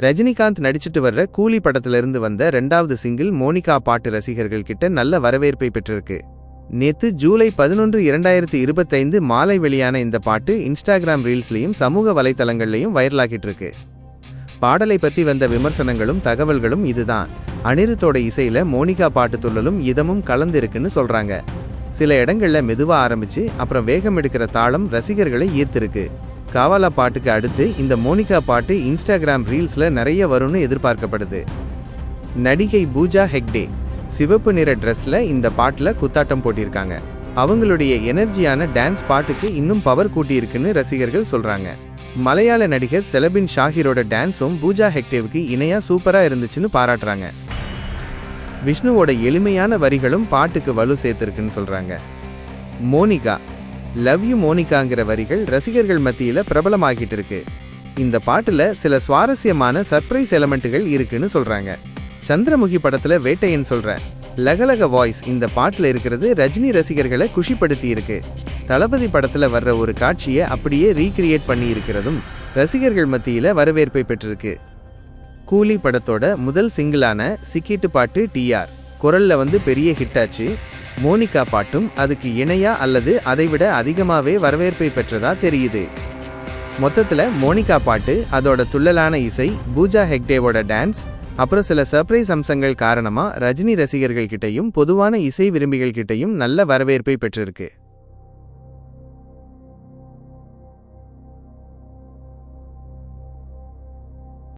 ரஜினிகாந்த் நடிச்சிட்டு வர்ற கூலி படத்திலிருந்து வந்த ரெண்டாவது சிங்கிள் மோனிகா பாட்டு ரசிகர்கள் கிட்ட நல்ல வரவேற்பை பெற்றிருக்கு. நேத்து ஜூலை பதினொன்று இரண்டாயிரத்தி இருபத்தைந்து மாலை வெளியான இந்த பாட்டு இன்ஸ்டாகிராம் ரீல்ஸ்லையும் சமூக வலைத்தளங்கள்லையும் வைரலாகிட்டு இருக்கு. பாடலை பத்தி வந்த விமர்சனங்களும் தகவல்களும் இதுதான். அனிருத்தோட இசையில மோனிகா பாட்டு துள்ளலும் இதமும் கலந்திருக்குன்னு சொல்றாங்க. சில இடங்கள்ல மெதுவா ஆரம்பிச்சு அப்புறம் வேகம் எடுக்கிற தாளம் ரசிகர்களை ஈர்த்திருக்கு. காவாலா பாட்டுக்கு அடுத்து இந்த மோனிகா பாட்டு இன்ஸ்டாகிராம் ரீல்ஸில் நிறைய வரும்னு எதிர்பார்க்கப்படுது. நடிகை பூஜா ஹெக்டே சிவப்பு நிற ட்ரெஸ்ஸில் இந்த பாட்டில் குத்தாட்டம் போட்டிருக்காங்க. அவங்களுடைய எனர்ஜியான டான்ஸ் பாட்டுக்கு இன்னும் பவர் கூட்டியிருக்குன்னு ரசிகர்கள் சொல்கிறாங்க மலையாள நடிகர் செலபின் ஷாஹிரோட டான்ஸும் பூஜா ஹெக்டேவுக்கு இணையாக சூப்பராக இருந்துச்சுன்னு பாராட்டுறாங்க. விஷ்ணுவோட எளிமையான வரிகளும் பாட்டுக்கு வலு சேர்த்துருக்குன்னு சொல்கிறாங்க மோனிகா லவ் யூ மோனிகாங்கிற வரிகள் ரசிகர்கள் மத்தியில் பிரபலமாகிட்டு இருக்கு. இந்த பாட்டில் சில சுவாரஸ்யமான சர்ப்ரைஸ் எலமெண்ட்டுகள் இருக்குன்னு சொல்கிறாங்க சந்திரமுகி படத்தில் வேட்டையன் சொல்கிறேன் லகலக வாய்ஸ் இந்த பாட்டில் இருக்கிறது ரஜினி ரசிகர்களை குஷிப்படுத்தி இருக்கு. தளபதி படத்தில் வர்ற ஒரு காட்சியை அப்படியே ரீக்ரியேட் பண்ணி இருக்கிறதும் ரசிகர்கள் மத்தியில் வரவேற்பை பெற்றிருக்கு. கூலி படத்தோட முதல் சிங்கிளான சிக்கிட்டு பாட்டு டிஆர் குரலில் வந்து பெரிய ஹிட் ஆச்சு. மோனிகா பாட்டும் அதுக்கு இணையா அல்லது அதைவிட அதிகமாகவே வரவேற்பை பெற்றதா தெரியுது. மொத்தத்தில் மோனிகா பாட்டு அதோட துள்ளலான இசை பூஜா ஹெக்டேவோட டான்ஸ் அப்புறம் சில சர்ப்ரைஸ் அம்சங்கள் காரணமாக ரஜினி ரசிகர்கள்கிட்டையும் பொதுவான இசை விரும்பிகள் கிட்டையும் நல்ல வரவேற்பை பெற்றிருக்கு.